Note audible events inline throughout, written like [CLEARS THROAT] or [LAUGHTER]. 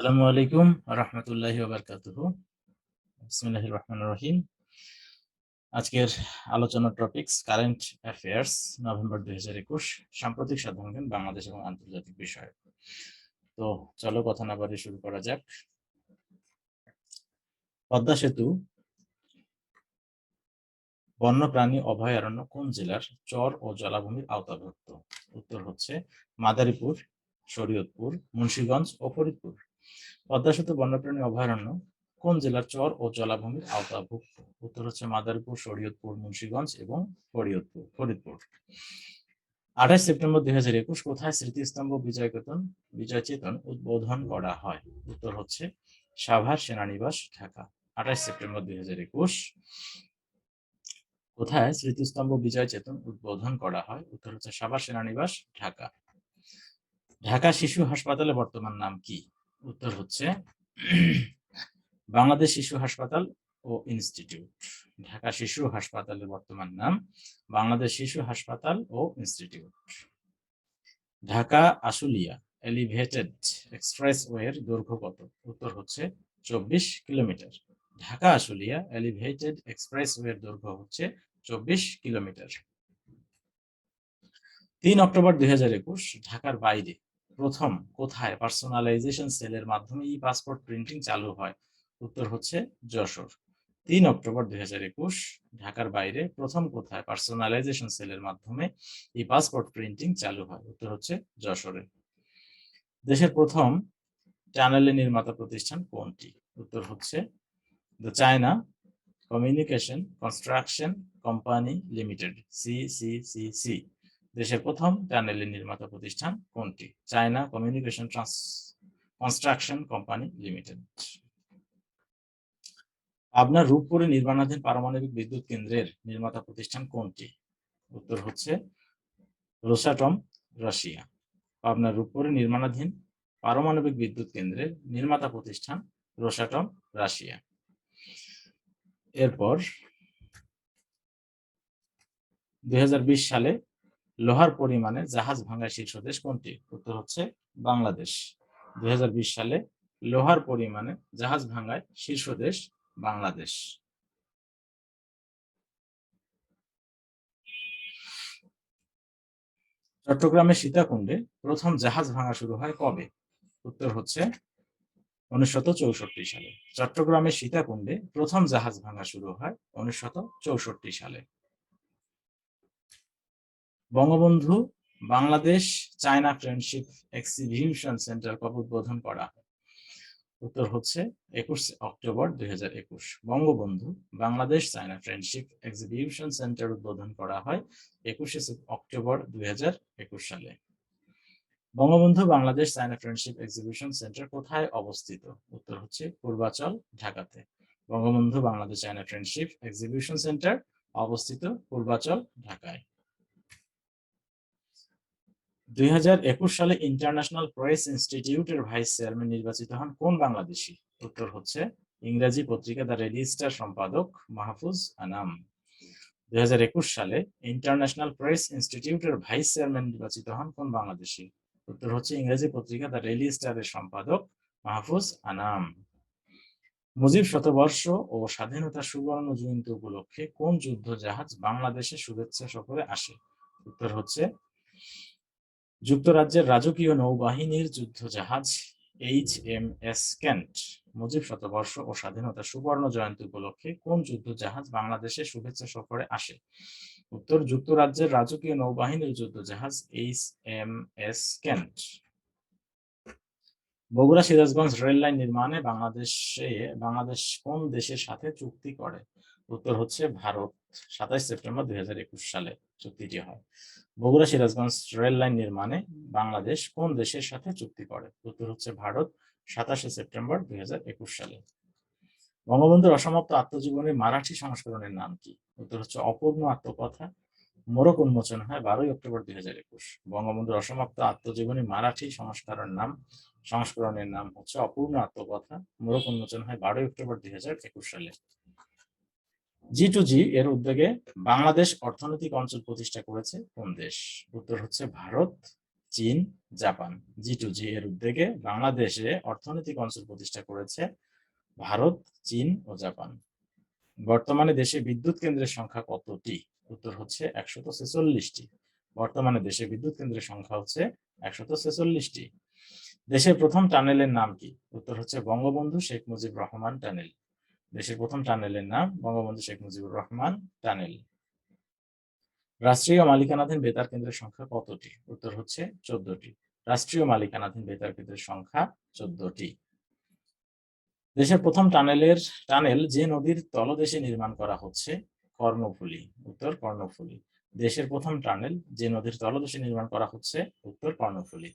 আসসালামু আলাইকুম রহমতুল্লাহি বিসমিল্লাহ রহমান রহিম। আজকের আলোচনার টপিকস কারেন্ট অ্যাফেয়ার্স নভেম্বর দুই হাজার একুশ, সাম্প্রতিক সাধারণ বাংলাদেশ এবং আন্তর্জাতিক বিষয়। তো চলো কথা না বাড়ি শুরু করা যাক। পদ্মা সেতু বন্যপ্রাণী অভয়ারণ্য কোন জেলার চর ও জলাভূমির আওতাভুক্ত? উত্তর হচ্ছে মাদারীপুর, শরীয়তপুর, মুন্সীগঞ্জ ও ফরিদপুর। পদ্মা বন্যপ্রাণী অভয়ারণ্য, কোন জেলার চর ও জলাভূমির আওতাভুক্ত? উত্তর হচ্ছে মাদারীপুর, শরীয়তপুর, মুন্সীগঞ্জ এবং ফরিদপুর ফরিদপুর। আঠাশ সেপ্টেম্বর দুই হাজার একুশ, কোথায় স্মৃতিস্তম্ভ বিজয় কেতন বিজয় চেতন উদ্বোধন করা হয়? উত্তর হচ্ছে সাভার সেনানিবাস ঢাকা, আঠাশ সেপ্টেম্বর দুই হাজার একুশ। কোথায় স্মৃতিস্তম্ভ বিজয় চেতন উদ্বোধন করা হয়? উত্তর হচ্ছে সাভার সেনানিবাস ঢাকা। ঢাকা শিশু হাসপাতালের বর্তমান নাম কি? উত্তর হচ্ছে [CLEARS THROAT] বাংলাদেশ শিশু হাসপাতাল ও ইনস্টিটিউট। ঢাকা শিশু হাসপাতালের বর্তমান নাম বাংলাদেশ শিশু হাসপাতাল ও ইনস্টিটিউট। ঢাকা আশুলিয়া এলিভেটেড এক্সপ্রেসওয়ের দৈর্ঘ্য কত? উত্তর হচ্ছে চব্বিশ কিলোমিটার। ঢাকা আশুলিয়া এলিভেটেড এক্সপ্রেসওয়ের দৈর্ঘ্য হচ্ছে চব্বিশ কিলোমিটার। তিন অক্টোবর দুই হাজার একুশ, ঢাকার বাইরে প্রথম কোথায়? পার্সোনালাইজেশন সেলের মাধ্যমে ই পাসপোর্ট প্রিন্টিং চালু হয়। উত্তর হচ্ছে যশোর। তিন অক্টোবর দুই হাজার একুশ, ঢাকার বাইরে প্রথম কোথায়? পার্সোনালাইজেশন সেলের মাধ্যমে ই পাসপোর্ট প্রিন্টিং চালু হয়। উত্তর হচ্ছে যশোরে। দেশের প্রথম চ্যানেলের নির্মাতা প্রতিষ্ঠান কোনটি? উত্তর হচ্ছে the China communication construction company limited CCCC দেশের প্রথম টানেলের নির্মাতা প্রতিষ্ঠান কোনটি? China communication trans, construction company limited. আপনার রূপপুরে নির্মাণাধীন পারমাণবিক বিদ্যুৎ কেন্দ্রের নির্মাতা প্রতিষ্ঠান কোনটি? উত্তর হচ্ছে রোসাটম, রাশিয়া। আপনার রূপপুরে নির্মাণাধীন পারমাণবিক বিদ্যুৎ কেন্দ্রের নির্মাতা প্রতিষ্ঠান রোসাটম, রাশিয়া। এরপর দু হাজার বিশ সালে লোহার পরিমাণে জাহাজ ভাঙায় শীর্ষ দেশ কোনটি? উত্তর হচ্ছে বাংলাদেশ। দুই হাজার বিশ সালে লোহার পরিমাণে জাহাজ ভাঙায় শীর্ষ দেশ বাংলাদেশ। চট্টগ্রামের সীতাকুণ্ডে প্রথম জাহাজ ভাঙা শুরু হয় কবে? উত্তর হচ্ছে উনিশশত চৌষট্টি সালে। চট্টগ্রামের সীতাকুণ্ডে প্রথম জাহাজ ভাঙা শুরু হয় উনিশশত চৌষট্টি সালে। Bangabandhu, Bangladesh, China friendship exhibition centre কবে উদ্বোধন করা হয়? উত্তর হচ্ছে একুশ অক্টোবর দুই হাজার একুশ। Bangabandhu, Bangladesh, China friendship exhibition centre উদ্বোধন করা হয় একুশে অক্টোবর দুই হাজার একুশ সালে। Bangabandhu, Bangladesh, China friendship exhibition centre কোথায় অবস্থিত? উত্তর হচ্ছে পূর্বাচল ঢাকাতে। Bangabandhu, Bangladesh, China friendship exhibition centre অবস্থিত পূর্বাচল ঢাকায়। দুই হাজার একুশ সালে ইন্টারন্যাশনাল প্রেস ইনস্টিটিউটের ভাইস চেয়ারম্যান নির্বাচিত হন কোন বাংলাদেশি? উত্তর হচ্ছে ইংরেজি পত্রিকা দ্য রেজিস্টার সম্পাদক মাহফুজ আনাম। দুই হাজার একুশ সালে ইন্টারন্যাশনাল প্রেস ইনস্টিটিউটের ভাইস চেয়ারম্যান নির্বাচিত হন কোন বাংলাদেশি? উত্তর হচ্ছে ইংরেজি পত্রিকা দ্য রেলি স্টারের সম্পাদক মাহফুজ আনাম। মুজিব শতবর্ষ ও স্বাধীনতা সুবর্ণ জয়ন্তী উপলক্ষে কোন যুদ্ধ জাহাজ বাংলাদেশে শুভেচ্ছা সফরে আসে? উত্তর হচ্ছে যুক্তরাজ্যের রাজকীয় নৌবাহিনীর যুদ্ধ জাহাজ H M S Kent Mujib শতবর্ষ ও স্বাধীনতা সুবর্ণ জয়ন্তী উপলক্ষে কোন যুদ্ধ জাহাজ বাংলাদেশে শুভেচ্ছা সফরে আসে? উত্তর, যুক্তরাজ্যের রাজকীয় নৌবাহিনীর যুদ্ধ জাহাজ H M S Kent. Bogura Sirajganj rail line নির্মাণে বাংলাদেশে, বাংলাদেশ কোন দেশের সাথে চুক্তি করে? উত্তর হচ্ছে ভারত। সাতাইশ সেপ্টেম্বর দুই হাজার একুশ সালে চুক্তিটি হয়। বগুড়া সিরাজগঞ্জ রেল লাইন নির্মাণে বাংলাদেশ কোন দেশের সাথে চুক্তি করে? উত্তর হচ্ছে ভারত, সাতাশে সেপ্টেম্বর দুই সালে। বঙ্গবন্ধুর অসমাপ্ত আত্মজীবনের মারাঠি সংস্করণের নাম কি? উত্তর হচ্ছে অপূর্ণ আত্মকথা মোরক উন্মোচন হয় বারোই অক্টোবর দুই হাজার একুশ। বঙ্গবন্ধুর অসমাপ্ত আত্মজীবনী মারাঠি সংস্করণের নাম সংস্করণের নাম হচ্ছে অপূর্ণ আত্মকথা মোরক উন্মোচন হয় বারোই অক্টোবর দুই হাজার একুশ সালে। জি টু জি এর উদ্যোগে বাংলাদেশ অর্থনৈতিক অঞ্চল প্রতিষ্ঠা করেছে কোন দেশ? উত্তর হচ্ছে ভারত চীন জাপান। জি টু জি এর উদ্যোগে বাংলাদেশে অর্থনৈতিক অঞ্চল প্রতিষ্ঠা করেছে ভারত চীন ও জাপান। বর্তমানে দেশে বিদ্যুৎ কেন্দ্রের সংখ্যা কতটি? উত্তর হচ্ছে একশত ছেচল্লিশটি। বর্তমানে দেশে বিদ্যুৎ কেন্দ্রের সংখ্যা হচ্ছে একশত ছেচল্লিশটি। দেশের প্রথম টানেলের নাম কি? উত্তর হচ্ছে বঙ্গবন্ধু শেখ মুজিব রহমান টানেল। দেশের প্রথম টানেলের নাম বঙ্গবন্ধু শেখ মুজিবুর রহমান টানেল। রাষ্ট্রীয় মালিকানাধীন বেতার কেন্দ্রের সংখ্যা কতটি? উত্তর হচ্ছে চোদ্দটি। রাষ্ট্রীয় মালিকানাধীন বেতার কেন্দ্রের সংখ্যা চোদ্দটি। দেশের প্রথম টানেলের টানেল যে নদীর তলদেশে নির্মাণ করা হচ্ছে কর্ণফুলী। উত্তর কর্ণফুলী। দেশের প্রথম টানেল যে নদীর তলদেশে নির্মাণ করা হচ্ছে উত্তর কর্ণফুলী।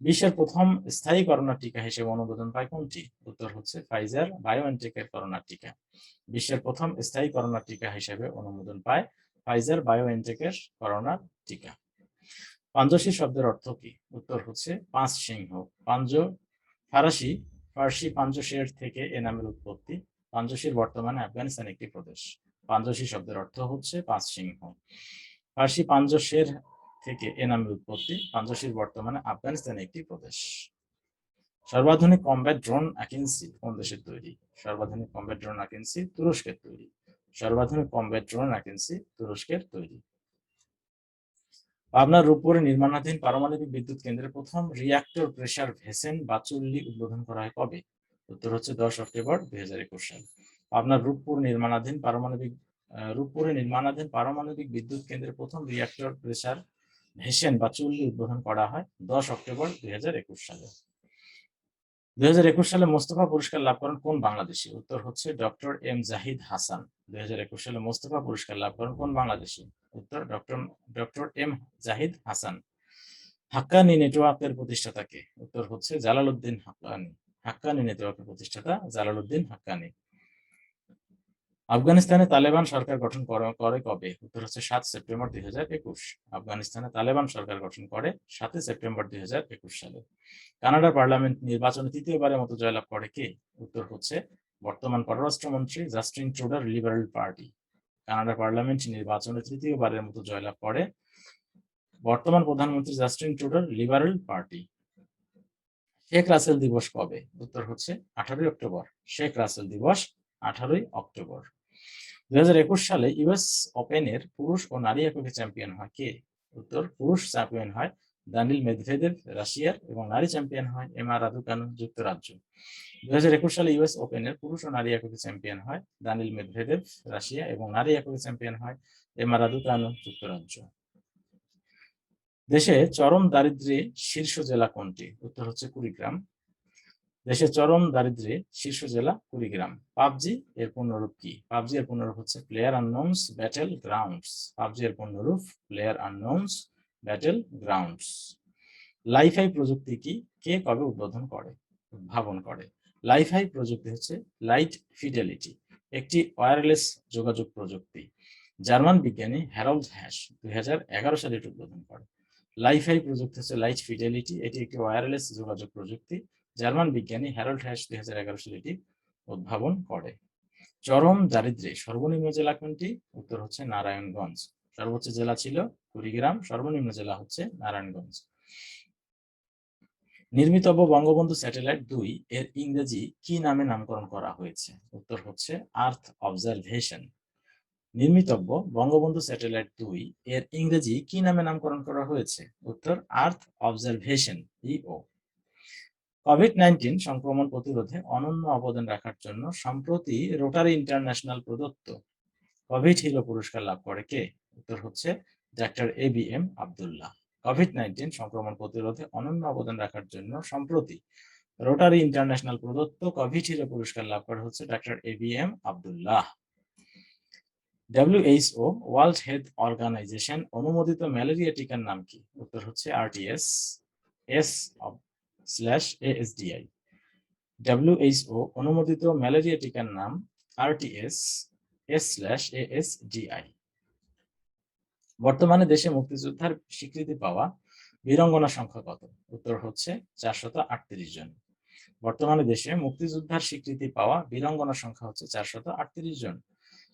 বিশ্বের প্রথম স্থায়ী করোনা টিকা হিসেবে অনুমোদন পায় কোনটি? উত্তর হচ্ছে ফাইজার বায়োএনটেকের করোনা টিকা। বিশ্বের প্রথম স্থায়ী করোনা টিকা হিসেবে অনুমোদন পায় ফাইজার বায়োএনটেকের করোনা টিকা। পাঞ্জসি শব্দের অর্থ কি? উত্তর হচ্ছে পাঁচ সিংহ পাঞ্জ, ফারাসি, ফার্সি পাঞ্জশের থেকে এ নামের উৎপত্তি। পাঞ্জশির বর্তমানে আফগানিস্তান একটি প্রদেশ। পাঞ্জসি শব্দের অর্থ হচ্ছে পাঁচ সিংহ। ফার্সি পাঞ্জশের থেকে এ নামের উৎপত্তি। পাঞ্জশির বর্তমানে আফগানিস্তান একটি প্রদেশ। সর্বাধুনিক কম্ব্যাট ড্রোন অ্যাকেন্সি কোন দেশের তৈরি? সর্বাধুনিক কম্ব্যাট ড্রোন অ্যাকেন্সি তুরস্কের তৈরি। সর্বাধুনিক কম্ব্যাট ড্রোন অ্যাকেন্সি তুরস্কের তৈরি। পাবনার রূপপুরে নির্মাণাধীন পারমাণবিক বিদ্যুৎ কেন্দ্রের প্রথম রিয়াক্টর প্রেসার ভেসেন বা চুল্লি উদ্বোধন করা হয় কবে? উত্তর হচ্ছে দশ অক্টোবর দুই হাজার একুশ সাল। পাবনার রূপপুর নির্মাণাধীন পারমাণবিক রূপপুরে নির্মাণাধীন পারমাণবিক বিদ্যুৎ কেন্দ্রের প্রথম রিয়াক্টর প্রেসার ভেসেন বা চুল্লি উদ্বোধন করা হয় দশ অক্টোবর দুই হাজার একুশ সালে। দুই হাজার একুশ সালে মোস্তফা পুরস্কার লাভ করেন কোন বাংলাদেশি? উত্তর হচ্ছে ডক্টর এম জাহিদ হাসান। দুই হাজার একুশ সালে মোস্তফা পুরস্কার লাভ করেন কোন বাংলাদেশি? উত্তর doctor doctor M Zahid Hasan. Haqqani নেটওয়ার্কের প্রতিষ্ঠাতাকে উত্তর হচ্ছে জালালউদ্দিন হাক্কানি। হাক্কানি নেটওয়ার্কের প্রতিষ্ঠাতা জালালউদ্দিন হাক্কানি। আফগানিস্তানে তালেবান সরকার গঠন কর- কবে? উত্তর হচ্ছে সাত সেপ্টেম্বর দুই হাজার একুশ। আফগানিস্তানে তালেবান সরকার গঠন করে সাতই সেপ্টেম্বর দুই হাজার একুশ সালে। কানাডার পার্লামেন্ট নির্বাচনে তৃতীয়বারের মতো জয়লাভ করে কে? উত্তর হচ্ছে বর্তমান পররাষ্ট্রমন্ত্রী জাস্টিন ট্রুডার লিবারেল পার্টি। কানাডা পার্লামেন্ট নির্বাচনে তৃতীয়বারের মতো জয়লাভ করে বর্তমান প্রধানমন্ত্রী জাস্টিন ট্রুডার লিবারেল পার্টি। শেখ রাসেল দিবস কবে? উত্তর হচ্ছে আঠারোই অক্টোবর। শেখ রাসেল দিবস আঠারোই অক্টোবর। দুই হাজার একুশ সালে ইউএস ওপেনের পুরুষ ও নারী এককে চ্যাম্পিয়ন হয় কে? উত্তর, পুরুষ চ্যাম্পিয়ন হয় দানিল মেদভেদেব রাশিয়ার এবং নারী চ্যাম্পিয়ন হয় এম আর রাদুকানু যুক্তরাজ্য। দুই হাজার একুশ সালে ইউএস ওপেনের পুরুষ ও নারী এককে চ্যাম্পিয়ন হয় দানিল মেদভেদেভ, রাশিয়া এবং নারী এককে চ্যাম্পিয়ন হয় এম আর রাদুকানু যুক্তরাজ্য। দেশে চরম দারিদ্র্যে শীর্ষ জেলা কোনটি? উত্তর হচ্ছে কুড়িগ্রাম। দেশে চরম দারিদ্র্যে শীর্ষ জেলা কুড়িগ্রাম। পাবজি এর পূর্ণরূপ কি? পাবজি এর পূর্ণরূপ হচ্ছে player unknown's battle grounds PUBG এর পূর্ণরূপ player unknown's battle grounds LiFi প্রযুক্তি কি? কে কবে উদ্বোধন করে? উদ্ভাবন করে। লাইফাই প্রযুক্তি হচ্ছে লাইট ফিডেলিটি একটি ওয়্যারলেস যোগাযোগ প্রযুক্তি। জার্মান বিজ্ঞানী হ্যারল্ড হ্যাশ দুই হাজার এগারো সালে এটি উদ্বোধন করে। লাইফাই প্রযুক্তি হচ্ছে লাইট ফিডেলিটি এটি একটি ওয়্যারলেস যোগাযোগ প্রযুক্তি। জার্মান বিজ্ঞানী হ্যারল্ড হ্যাশ দুই হাজার এগারো সালে এটি উদ্ভাবন করে। চরম দারিদ্রে সর্বনিম্ন জেলা কোনটি? উত্তর হচ্ছে নারায়ণগঞ্জ। সর্বোচ্চ জেলা ছিল কুড়িগ্রাম, সর্বনিম্ন জেলা হচ্ছে নারায়ণগঞ্জ। নির্মিতব্য বঙ্গবন্ধু স্যাটেলাইট দুই এর ইংরেজি কি নামে নামকরণ করা হয়েছে? উত্তর হচ্ছে আর্থ অবজারভেশন। নির্মিতব্য বঙ্গবন্ধু স্যাটেলাইট দুই এর ইংরেজি কি নামে নামকরণ করা হয়েছে? উত্তর earth observation EO COVID nineteen সংক্রমণ প্রতিরোধে অনন্য অবদান রাখার জন্য সম্প্রতি রোটারি ইন্টারন্যাশনাল প্রদত্ত কোভিড হিরো পুরস্কার লাভ করে কে? উত্তর হচ্ছে doctor A B M Abdullah. COVID nineteen সংক্রমণ প্রতিরোধে অনন্য অবদান রাখার জন্য সম্প্রতি রোটারি ইন্টারন্যাশনাল প্রদত্ত কোভিড হিরো পুরস্কার লাভ করে হচ্ছে doctor A B M Abdullah. WHO World Health Organization malaria malaria টিকার নাম কি? উত্তর হচ্ছে RTS S slash ASDI WHO অনুমোদিত ম্যালেরিয়া টিকার নাম আরটিএস এস স্ল্যাশ এএসডিআই বর্তমানে দেশে মুক্তিযোদ্ধার স্বীকৃতি পাওয়া বীরঙ্গনা সংখ্যা কত? উত্তর হচ্ছে চারশত আটত্রিশ জন। বর্তমানে দেশে মুক্তিযোদ্ধার স্বীকৃতি পাওয়া বীরঙ্গনা সংখ্যা হচ্ছে চারশত আটত্রিশ জন।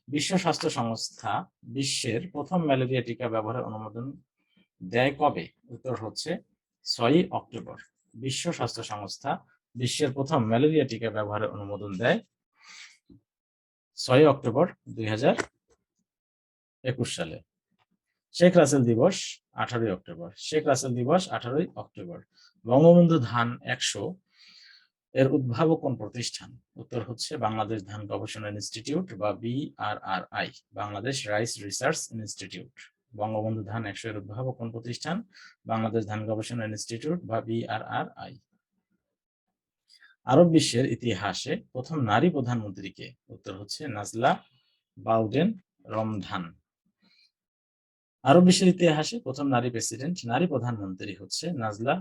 বিশ্ব স্বাস্থ্য সংস্থা বিশ্বের প্রথম ম্যালেরিয়া টিকা ব্যবহারের অনুমোদন দেয় কবে? উত্তর হচ্ছে ছয়ই অক্টোবর। বিশ্ব স্বাস্থ্য সংস্থা বিশ্বের প্রথম ম্যালেরিয়া টিকা ব্যবহারের অনুমোদন দেয় ছয় অক্টোবর দুই হাজার একুশ সালে। শেখ রাসেল দিবস আঠারোই অক্টোবর। শেখ রাসেল দিবস আঠারোই অক্টোবর। বঙ্গবন্ধু ধান একশো এর উদ্ভাবক কোন প্রতিষ্ঠান। উত্তর হচ্ছে বাংলাদেশ ধান গবেষণা ইনস্টিটিউট বা BRRI Bangladesh rice research institute. Bangabandhu ধান একশো এর উদ্ভাবক কোন প্রতিষ্ঠান? বাংলাদেশ ধান গবেষণা ইনস্টিটিউট বা বিআরআরআই আরব বিশ্বের ইতিহাসে প্রথম নারী প্রধানমন্ত্রীকে, উত্তর হচ্ছে নাজলা বাউডেন রমধান। আরব বিশ্বের ইতিহাসে প্রথম নারী প্রেসিডেন্ট, নারী প্রধানমন্ত্রী হচ্ছে নাজলা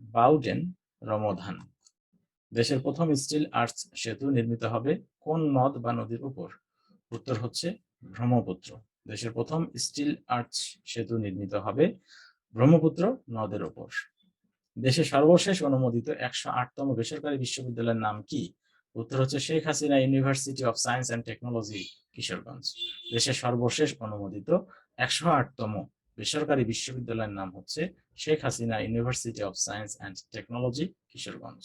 বাউডেন রমধান। দেশের প্রথম স্টিল আর্টস সেতু নির্মিত হবে কোন নদ বা নদীর উপর? উত্তর হচ্ছে ব্রহ্মপুত্র। দেশের প্রথম স্টিল আর্চ সেতু নির্মিত হবে ব্রহ্মপুত্র নদের উপর। দেশের সর্বশেষ অনুমোদিত একশো আটতম বেসরকারি বিশ্ববিদ্যালয়ের নাম কি? উত্তর হচ্ছে Sheikh Hasina university of science and technology Kishoreganj. দেশের সর্বশেষ অনুমোদিত একশো আটতম বেসরকারি বিশ্ববিদ্যালয়ের নাম হচ্ছে Sheikh Hasina university of science and technology Kishoreganj.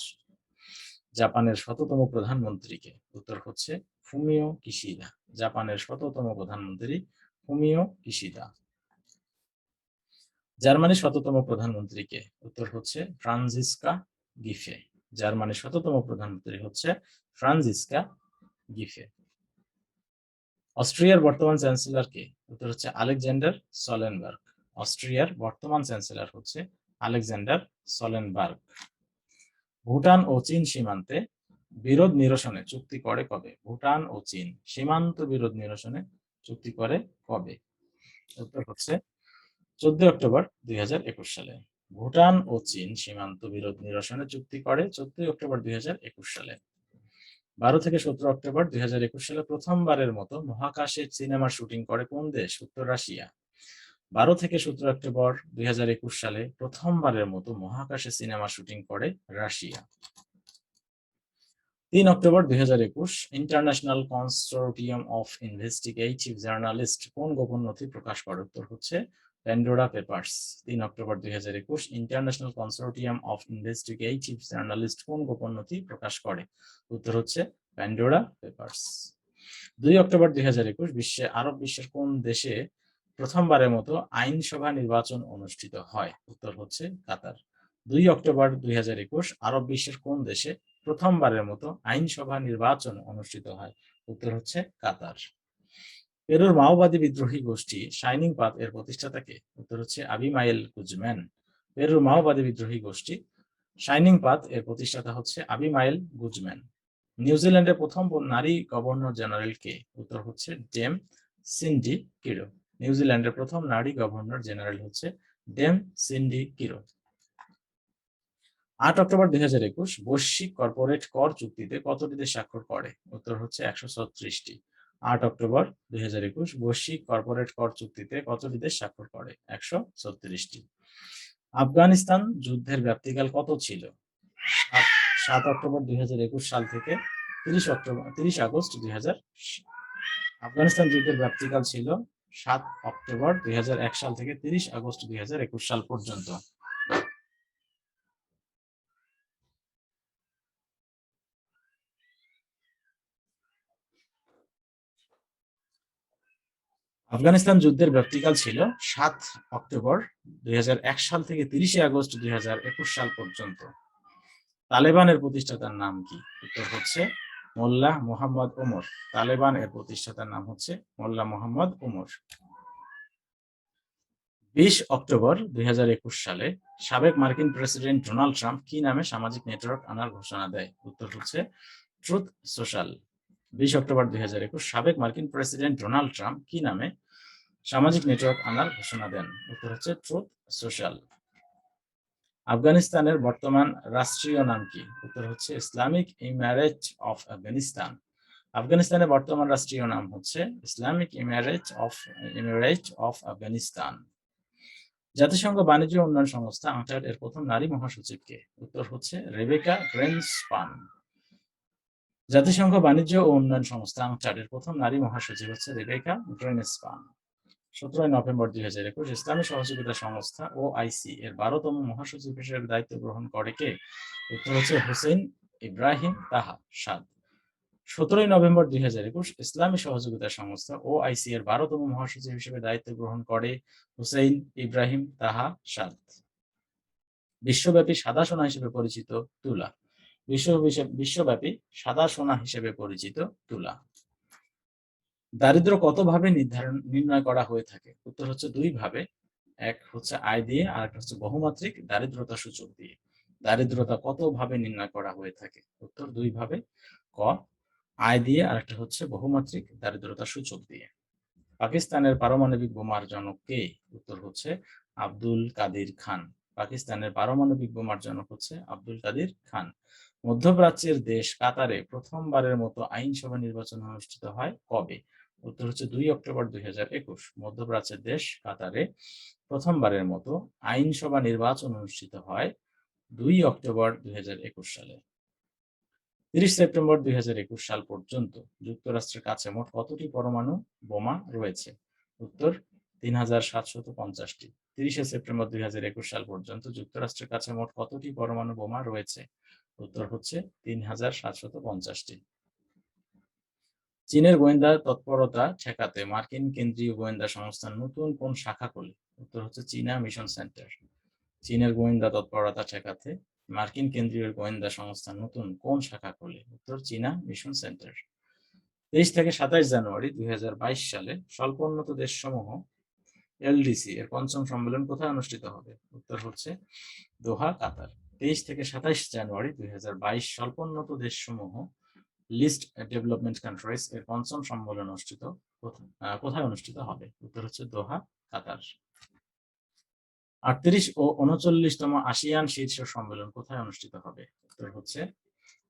জাপানের শততম প্রধানমন্ত্রীকে। উত্তর হচ্ছে ফুমিও কিশিদা। জাপানের শততম প্রধানমন্ত্রী ফুমিও কিশিদা। জার্মানির শততম প্রধানমন্ত্রীকে উত্তর হচ্ছে ফ্রান্সিসকা গিফে। জার্মানির শততম প্রধানমন্ত্রী হচ্ছে ফ্রান্সিসকা গিফে। অস্ট্রিয়ার বর্তমান চ্যান্সেলর কে উত্তর হচ্ছে আলেকজান্ডার সলেনবার্গ। অস্ট্রিয়ার বর্তমান চ্যান্সেলর হচ্ছে আলেকজান্ডার সলেনবার্গ। ভুটান ও চীন সীমান্তে বিরোধ নিরসনে চুক্তি করে কবে? ভুটান ও চীন সীমান্ত বিরোধ নিরসনে চুক্তি করে কবে? উত্তর হচ্ছে চোদ্দ অক্টোবর দুই সালে। ভুটান ও চীন সীমান্ত বিরোধ নিরসনে চুক্তি করে চোদ্দই অক্টোবর দুই সালে। বারো থেকে সতেরো অক্টোবর দুই হাজার একুশ সালে প্রথমবারের মতো মহাকাশে সিনেমার শুটিং করে কোন দেশ? উত্তর রাশিয়া। বারো থেকে সতেরো অক্টোবর দুই হাজার একুশ সালে প্রথমবারের মতো মহাকাশে সিনেমা শুটিং করে রাশিয়া। তিন অক্টোবর দুই হাজার একুশ international consortium of investigative journalist কোন গোপন নথি প্রকাশ করে? উত্তর হচ্ছে প্যান্ডোরা পেপার্স তিন অক্টোবর দুই international consortium of investigative journalist কোন গোপন নথি প্রকাশ করে? উত্তর হচ্ছে প্যান্ডোরা পেপার্স দুই অক্টোবর দুই বিশ্বে, আরব বিশ্বের কোন দেশে প্রথমবারের মতো আইনসভা নির্বাচন অনুষ্ঠিত হয়? উত্তর হচ্ছে কাতার। দুই অক্টোবর দুই হাজার একুশ, আরব বিশ্বের কোন দেশে প্রথমবারের মতো আইনসভা নির্বাচন অনুষ্ঠিত হয়। উত্তর হচ্ছে কাতার। পেরুর মাওবাদী বিদ্রোহী গোষ্ঠী শাইনিং পাত এর প্রতিষ্ঠাতাকে উত্তর হচ্ছে আবিমাইল গুজম্যান পেরুর মাওবাদী বিদ্রোহী গোষ্ঠী শাইনিং পাত এর প্রতিষ্ঠাতা হচ্ছে আবিমাইল গুজম্যান নিউজিল্যান্ডের প্রথম নারী গভর্নর জেনারেল কে উত্তর হচ্ছে ডেম সিন্ডি কিরো। নিউজিল্যান্ডের প্রথম নারী গভর্নর জেনারেল হচ্ছে ডেম সিন্ডি কিরো। আট অক্টোবর দুই হাজার একুশ বৈশ্বিক কর্পোরেট কর চুক্তিতে কতটি দেশ স্বাক্ষর করে? উত্তর হচ্ছে একশো ছত্রিশটি। আট অক্টোবর দুই হাজার একুশ বৈশ্বিক কর্পোরেট কর চুক্তিতে কতটি দেশ স্বাক্ষর করে? একশো ছত্রিশটি। আফগানিস্তান যুদ্ধের ব্যাপ্তিকাল কত ছিল? সাত অক্টোবর দুই হাজার একুশ সাল থেকে তিরিশ অক্টোবর, তিরিশ আগস্ট দুই হাজার আফগানিস্তান যুদ্ধের ব্যাপ্তিকাল ছিল সাত অক্টোবর দুই হাজার এক সাল থেকে তিরিশ আগস্ট দুই হাজার একুশ সাল পর্যন্ত। আফগানিস্তান যুদ্ধের ব্যাপ্তিকাল ছিল সাত অক্টোবর দুই হাজার এক সাল থেকে তিরিশে আগস্ট দুই হাজার একুশ সাল পর্যন্ত। তালেবানের প্রতিষ্ঠাতার নাম কি? উত্তর হচ্ছে মোল্লা মোহাম্মদ ওমর। তালেবান এর প্রতিষ্ঠাতার নাম হচ্ছে মোল্লা মোহাম্মদ ওমর। বিশ অক্টোবর দুই হাজার একুশ সালে সাবেক মার্কিন প্রেসিডেন্ট ডোনাল্ড ট্রাম্প কি নামে সামাজিক নেটওয়ার্ক আনার ঘোষণা দেয়? উত্তর হচ্ছে ট্রুথ সোশ্যাল। বিশ অক্টোবর দুই হাজার একুশ সাবেক মার্কিন প্রেসিডেন্ট ডোনাল্ড ট্রাম্প কি নামে সামাজিক নেটওয়ার্ক আনার ঘোষণা দেন। উত্তর হচ্ছে ট্রুথ সোশ্যাল আফগানিস্তানের বর্তমান রাষ্ট্রীয় নাম কি? উত্তর হচ্ছে ইসলামিক ইমারেট অফ আফগানিস্তান আফগানিস্তানের বর্তমান রাষ্ট্রীয় নাম হচ্ছে Islamic emirate of emirate of Afghanistan জাতিসংঘ বাণিজ্য উন্নয়ন সংস্থা আংটার এর প্রথম নারী মহাসচিবকে উত্তর হচ্ছে রেবেকা গ্রেনস্পান জাতিসংঘ বাণিজ্য ও উন্নয়ন সংস্থা আংটার এর প্রথম নারী মহাসচিব হচ্ছে রেবেকা গ্রেনস্পান সতেরোই নভেম্বর দুই হাজার একুশ ইসলামী সহযোগিতা সংস্থা ও আইসি এর বারোতম মহাসচিব হিসেবে দায়িত্ব গ্রহণ করে কে? উত্তর হচ্ছে হুসেইন ইব্রাহিম তাহা সাদ সতেরোই নভেম্বর দুই হাজার একুশ ইসলামী সহযোগিতা সংস্থা ও আইসি এর বারোতম মহাসচিব হিসেবে দায়িত্ব গ্রহণ করে হুসেইন ইব্রাহিম তাহা সাদ বিশ্বব্যাপী সাদা সোনা হিসেবে পরিচিত তুলা। বিশ্ব বিশ্বব্যাপী সাদা সোনা হিসেবে পরিচিত তুলা। দারিদ্র কত ভাবে নির্ধারণ, নির্ণয় করা হয়ে থাকে? উত্তর হচ্ছে দুই ভাবে। এক হচ্ছে আয় দিয়ে, আর একটা হচ্ছে বহুমাত্রিক দারিদ্রতা সূচক দিয়ে। দারিদ্রতা কত ভাবে নির্ণয় করা হয়ে থাকে? উত্তর দুই ভাবে। ক, আয় দিয়ে, আর একটা হচ্ছে বহুমাত্রিক দারিদ্রতা সূচক দিয়ে। পাকিস্তানের পারমাণবিক বোমার জনক কে? উত্তর হচ্ছে আব্দুল কাদির খান। পাকিস্তানের পারমাণবিক বোমার জনক হচ্ছে আব্দুল কাদির খান। মধ্যপ্রাচ্যের দেশ কাতারে প্রথমবারের মতো আইনসভা নির্বাচন অনুষ্ঠিত হয় কবে? উত্তর হচ্ছে দুই অক্টোবর দুই হাজার একুশ, মধ্যপ্রাচ্যের দেশ কাতারে প্রথমবারের মতো আইনসভা নির্বাচন অনুষ্ঠিত হয় দুই অক্টোবর দুই হাজার একুশ সালে। তিরিশ সেপ্টেম্বর দুই হাজার একুশ সাল পর্যন্ত যুক্তরাষ্ট্রের কাছে মোট কতটি পরমাণু বোমা রয়েছে? উত্তর, তিন হাজার সাতশত পঞ্চাশটি। তিরিশে সেপ্টেম্বর দুই হাজার একুশ সাল পর্যন্ত যুক্তরাষ্ট্রের কাছে মোট কতটি পরমাণু বোমা রয়েছে? উত্তর হচ্ছে, তিন হাজার সাতশত পঞ্চাশটি। চীনের গোয়েন্দা তৎপরতা ঠেকাতে মার্কিন কেন্দ্রীয় গোয়েন্দা সংস্থার নতুন কোন শাখা খোলে? উত্তর হচ্ছে চীনা মিশন সেন্টার। চীনের গোয়েন্দা তৎপরতা ঠেকাতে মার্কিন কেন্দ্রীয় গোয়েন্দা সংস্থা নতুন কোন শাখা খোলে? উত্তর চীনা মিশন সেন্টার। তেইশ থেকে সাতাইশ জানুয়ারি দুই হাজার বাইশ সালে স্বল্প উন্নত দেশসমূহ এলডিসি, এর পঞ্চম সম্মেলন কোথায় অনুষ্ঠিত হবে? উত্তর হচ্ছে দোহা, কাতার। তেইশ থেকে সাতাইশ জানুয়ারি দুই হাজার স্বল্প উন্নত দেশসমূহ লিস্ট ডেভেলপমেন্ট কান্ট্রিজ এর পঞ্চম সম্মেলন অনুষ্ঠিত কোথায়? অনুষ্ঠিত হবে? উত্তর হচ্ছে দোহা, কাতার। আটত্রিশ ও উনচল্লিশতম আসিয়ান শীর্ষ সম্মেলন কোথায় অনুষ্ঠিত হবে? উত্তর হচ্ছে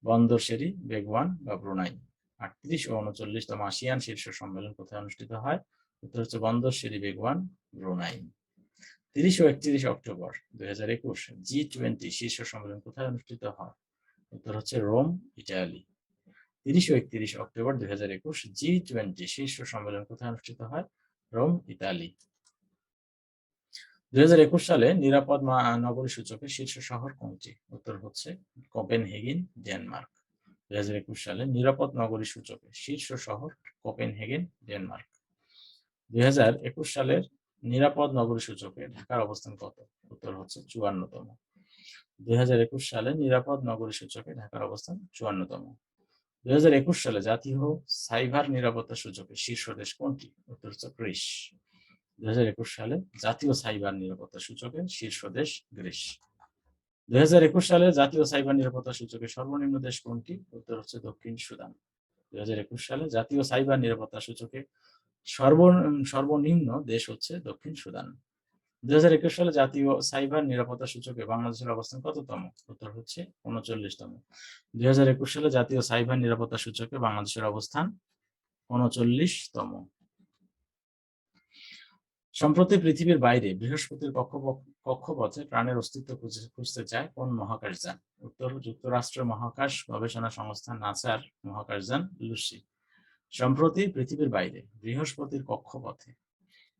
বন্দর সেরি, বেগওয়ান বা ব্রুনাই। আটত্রিশ ও উনচল্লিশতম আসিয়ান শীর্ষ সম্মেলন কোথায় অনুষ্ঠিত হয়? উত্তর হচ্ছে বন্দর সেরি, বেগওয়ান, ব্রুনাই। তিরিশ ও একত্রিশ অক্টোবর দুই হাজার একুশ, জি টোয়েন্টি শীর্ষ সম্মেলন কোথায় অনুষ্ঠিত হয়? উত্তর হচ্ছে রোম, ইটালি। তিরিশ ও একত্রিশ অক্টোবর দুই হাজার একুশ জি টোয়েন্টি শীর্ষ সম্মেলন কোথায় অনুষ্ঠিত হয়? Rome, Italy. দুই হাজার একুশ সালে নিরাপদ নগরী সূচকের শীর্ষ শহর কোনটি? উত্তর হচ্ছে কোপেন হেগিন ডেনমার্ক। দুই হাজার একুশ সালে নিরাপদ নগরী সূচকে শীর্ষ শহর কোপেন হেগেন ডেনমার্ক। দুই হাজার একুশ সালের নিরাপদ নগরী সূচকে ঢাকার অবস্থান কত? উত্তর হচ্ছে চুয়ান্নতম। দুই হাজার একুশ সালে নিরাপদ নগরী সূচকে ঢাকার অবস্থান চুয়ান্নতম। দুই হাজার একুশ সালে জাতীয় সাইবার নিরাপত্তা সূচকে শীর্ষ দেশ কোনটি? উত্তর হচ্ছে গ্রিস। একুশ সালে জাতীয় সাইবার নিরাপত্তা সূচকে শীর্ষ দেশ গ্রিস। দুই সালে জাতীয় সাইবার নিরাপত্তা সূচকে সর্বনিম্ন দেশ কোনটি? উত্তর হচ্ছে দক্ষিণ সুদান। দুই হাজার একুশ সালে জাতীয় সাইবার নিরাপত্তা সূচকে সর্ব সর্বনিম্ন দেশ হচ্ছে দক্ষিণ সুদান। দুই হাজার একুশ সালে জাতীয় সাইবার নিরাপত্তা সূচকে বাংলাদেশের অবস্থান কততম? উত্তর হচ্ছে উনচল্লিশতম দুই হাজার একুশ সালে জাতীয় সাইবার নিরাপত্তা সূচকে বাংলাদেশের অবস্থান উনচল্লিশতম সম্প্রতি পৃথিবীর বাইরে বৃহস্পতির কক্ষপথে প্রাণের অস্তিত্ব খুঁজতে চায় কোন মহাকাশযান উত্তর যুক্তরাষ্ট্রের মহাকাশ গবেষণা সংস্থা নাসার মহাকাশযান লুসি। সম্প্রতি পৃথিবীর বাইরে বৃহস্পতির কক্ষপথে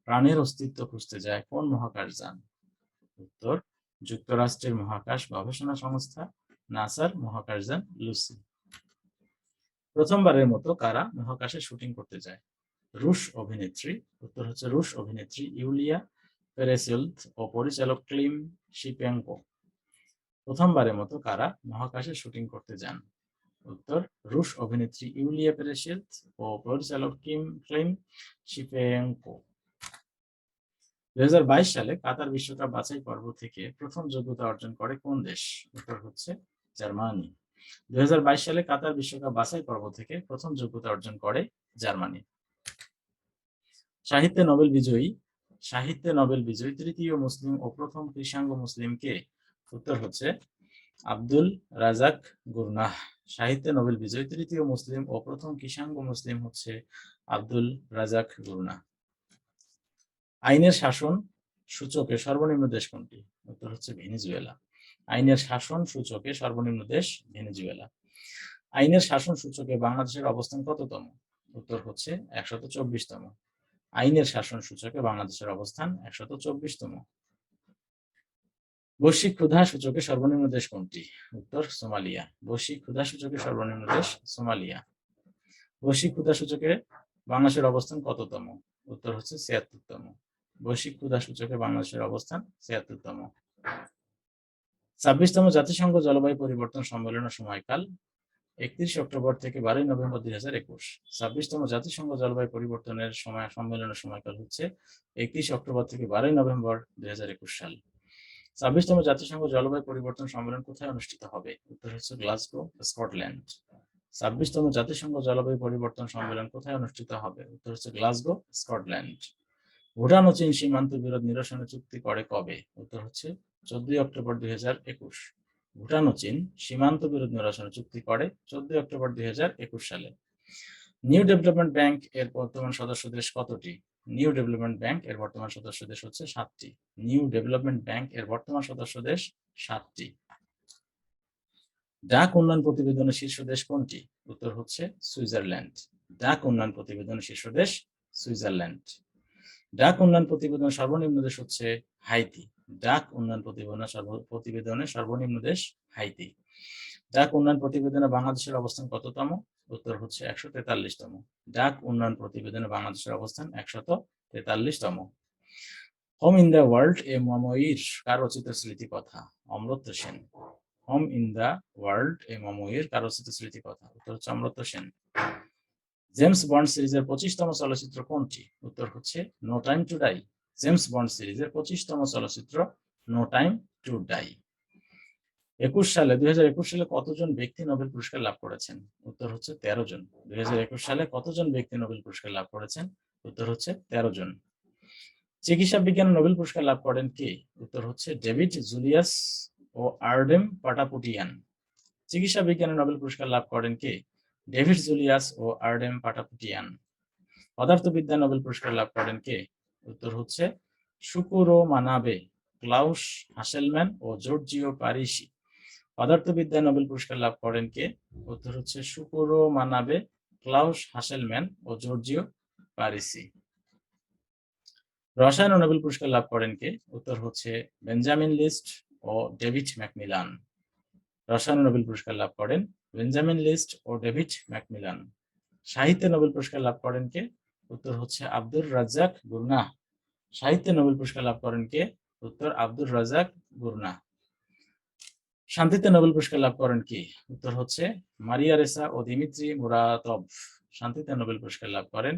প্রাণের অস্তিত্ব খুঁজতে যায় কোন মহাকাশযান উত্তর, যুক্তরাষ্ট্রের মহাকাশ গবেষণা সংস্থা, নাসার মহাকাশযান লুসি। প্রথমবারের মতো কারা মহাকাশে শুটিং করতে যায়? রুশ অভিনেত্রী, উত্তর হচ্ছে রুশ অভিনেত্রী ইউলিয়া পেরেসিলথ ও পরিচালক ক্লিম শিপেঙ্কো। প্রথমবারের মতো কারা মহাকাশে শুটিং করতে যান? উত্তর, রুশ অভিনেত্রী ইউলিয়া পেরেসিলথ ও পরিচালক কিম ক্লিম শিপেঙ্কো। দুই হাজার বাইশ সালে কাতার বিশ্বকাপ বাছাই পর্ব থেকে প্রথম যোগ্যতা অর্জন করে কোন দেশ? উত্তর হচ্ছে জার্মানি। দুই হাজার বাইশ সালে কাতার বিশ্বকাপ বাছাই পর্ব থেকে প্রথম যোগ্যতা অর্জন করে জার্মানি। সাহিত্যে নোবেল বিজয়ী। সাহিত্যে নোবেল বিজয়ী তৃতীয় মুসলিম ও প্রথম কৃষাঙ্গ মুসলিমকে উত্তর হচ্ছে আব্দুল রাজাক গুরনাহ। সাহিত্যে নোবেল বিজয়ী তৃতীয় মুসলিম ও প্রথম কৃষাঙ্গ মুসলিম হচ্ছে আব্দুল রাজাক গুরনাহ। আইনের শাসন সূচকে সর্বনিম্ন দেশ কোনটি? উত্তর হচ্ছে ভেনিজুয়েলা। আইনের শাসন সূচকে সর্বনিম্ন দেশ ভেনিজুয়েলা। আইনের শাসন সূচকে বাংলাদেশের অবস্থান কততম? উত্তর হচ্ছে একশত চব্বিশতম। আইনের শাসন সূচকে বাংলাদেশের অবস্থান একশত চব্বিশতম। বৈশ্বিক ক্ষুধা সূচকে সর্বনিম্ন দেশ কোনটি? উত্তর সোমালিয়া। বৈশ্বিক ক্ষুধা সূচকে সর্বনিম্ন দেশ সোমালিয়া। বৈশ্বিক ক্ষুধা সূচকে বাংলাদেশের অবস্থান কততম? উত্তর হচ্ছে ছিয়াত্তরতম। বৈশ্বিক ক্ষুধা সূচকে বাংলাদেশের অবস্থান ছিয়াত্তরতম। ছাব্বিশতম জাতিসংঘ জলবায়ু পরিবর্তন সম্মেলনের সময়কাল একত্রিশ অক্টোবর থেকে বারোই নভেম্বর দুই হাজার একুশ। ছাব্বিশতম জাতিসংঘ জলবায়ু পরিবর্তনের সময় সম্মেলনের সময়কাল হচ্ছে একত্রিশ অক্টোবর থেকে বারোই নভেম্বর দুই হাজার একুশ সাল। ছাব্বিশতম জাতিসংঘ জলবায়ু পরিবর্তন সম্মেলন কোথায় অনুষ্ঠিত হবে? উত্তর হচ্ছে গ্লাসগো, স্কটল্যান্ড। ছাব্বিশতম জাতিসংঘ জলবায়ু পরিবর্তন সম্মেলন কোথায় অনুষ্ঠিত হবে? উত্তর হচ্ছে গ্লাসগো, স্কটল্যান্ড। ভুটান ও চীন সীমান্ত বিরোধ নিরসনে চুক্তি করে কবে? উত্তর হচ্ছে চোদ্দই অক্টোবর দুই হাজার একুশ। ভুটান ও চীন সীমান্ত বিরোধ নিরসনে চুক্তি করে চোদ্দই অক্টোবর দুই হাজার একুশ সালে। নিউ ডেভেলপমেন্ট ব্যাংক এর বর্তমান সদস্য দেশ কতটি? নিউ ডেভেলপমেন্ট ব্যাংক এর বর্তমান সদস্য দেশ হচ্ছে সাতটি। নিউ ডেভেলপমেন্ট ব্যাংক এর বর্তমান সদস্য দেশ সাতটি। ডাক উন্নয়ন প্রতিবেদনের শীর্ষ দেশ কোনটি? উত্তর হচ্ছে সুইজারল্যান্ড। ডাক উন্নয়ন প্রতিবেদনের শীর্ষ দেশ সুইজারল্যান্ড। ডাক উন্নয়ন প্রতিবেদন সর্বনিম্ন দেশ হচ্ছে হাইতি। ডাক উন্নয়ন প্রতিবেদন সর্ব প্রতিবেদনের সর্বনিম্ন দেশ হাইতি। ডাক উন্নয়ন প্রতিবেদনে বাংলাদেশের অবস্থান কততম? উত্তর হচ্ছে একশো তেতাল্লিশতম। ডাক উন্নয়ন প্রতিবেদনে বাংলাদেশের অবস্থান একশত তেতাল্লিশতম। Home in the world a memoir কার রচিত স্মৃতিকথা Amartya Sen. Home in the world a memoir কার রচিত স্মৃতিকথা উত্তর হচ্ছে অমৃত সেন। জেমস বন্ড সিরিজের পঁচিশতম চলচ্চিত্র কোনটি? উত্তর হচ্ছে, no time to die. James Bond সিরিজের পঁচিশতম চলচ্চিত্র, নো টাইম টু ডাই। একুশ সালে দুই সালে কতজন ব্যক্তি নোবেল পুরস্কার লাভ করেছেন? উত্তর হচ্ছে, তেরো জন। দুই সালে কতজন ব্যক্তি নোবেল পুরস্কার লাভ করেছেন? উত্তর হচ্ছে, তেরো জন। চিকিৎসা বিজ্ঞানে নোবেল পুরস্কার লাভ করেন কে? উত্তর হচ্ছে, ডেভিড জুলিয়াস ও আর্ডেম পাটাপুটিয়ান। চিকিৎসা বিজ্ঞানে নোবেল পুরস্কার লাভ করেন কে? ডেভিড জুলিয়াস ও আর্ডেম পাটাপুটিয়ান। পদার্থবিদ্যা নোবেল পুরস্কার লাভ করেন কে? উত্তর হচ্ছে শুকুরো মানাবে ক্লাউস হাসেলম্যান ও জর্জিও পারিসি। পদার্থবিদ্যায় নোবেল পুরস্কার লাভ করেন কে? উত্তর হচ্ছে শুকুরো মানাবে ক্লাউস হাসেলম্যান ও জর্জিও পারিসি। রসায়ন নোবেল পুরস্কার লাভ করেন কে? উত্তর হচ্ছে বেঞ্জামিন লিস্ট ও ডেভিড ম্যাকমিলান। রসায়ন নোবেল পুরস্কার লাভ করেন বেঞ্জামিন লিস্ট ও ডেভিড ম্যাকমিলান সাহিত্যে নোবেল পুরস্কার লাভ করেন কে? উত্তর হচ্ছে আব্দুর রাজ্জাক গুরনা সাহিত্যে নোবেল পুরস্কার লাভ করেন কে? উত্তর আব্দুর রাজাক গুরনা শান্তিতে নোবেল পুরস্কার লাভ করেন কি? উত্তর হচ্ছে মারিয়া রেসা ও দিমিত্রি মুরাতব। শান্তিতে নোবেল পুরস্কার লাভ করেন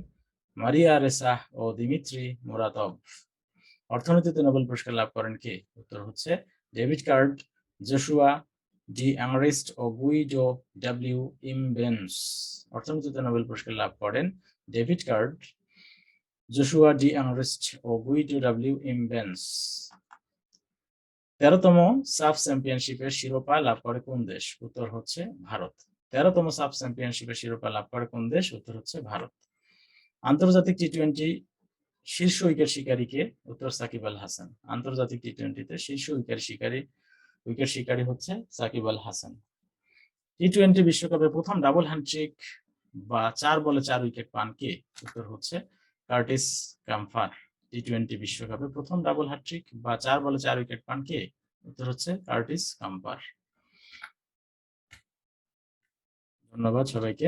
মারিয়া রেসা ও দিমিত্রি মুরাতব। অর্থনীতিতে নোবেল পুরস্কার লাভ করেন কে? উত্তর হচ্ছে David Card, Joshua D Angrist ও ডাব্লিউ ইমবেন্স অর্থনীতিতে নোবেল পুরস্কার লাভ করেন David Card D W Imbens তেরোতম চ্যাম্পিয়নশিপের শিরোপা লাভ করে কোন দেশ? উত্তর হচ্ছে ভারত। তেরোতম সাব চ্যাম্পিয়নশিপের শিরোপা লাভ করে কোন দেশ? উত্তর হচ্ছে ভারত। আন্তর্জাতিক টি টোয়েন্টি শীর্ষ উইকেট শিকারীকে উত্তর সাকিব আল হাসান। আন্তর্জাতিক টি টোয়েন্টিতে শীর্ষ উইকেট শিকারী উইকেট শিকারী হচ্ছে সাকিব আল হাসান। টি টোয়েন্টি বিশ্বকাপে প্রথম ডাবল হ্যান্ডট্রিক বা চার বলে চার উইকেট পান কে? উত্তর হচ্ছে কার্টিস কামফার। টি টোয়েন্টি বিশ্বকাপে প্রথম ডাবল হ্যাট্রিক বা চার বলে চার উইকেট পান কে? উত্তর হচ্ছে কার্টিস কাম্পার ধন্যবাদ সবাইকে।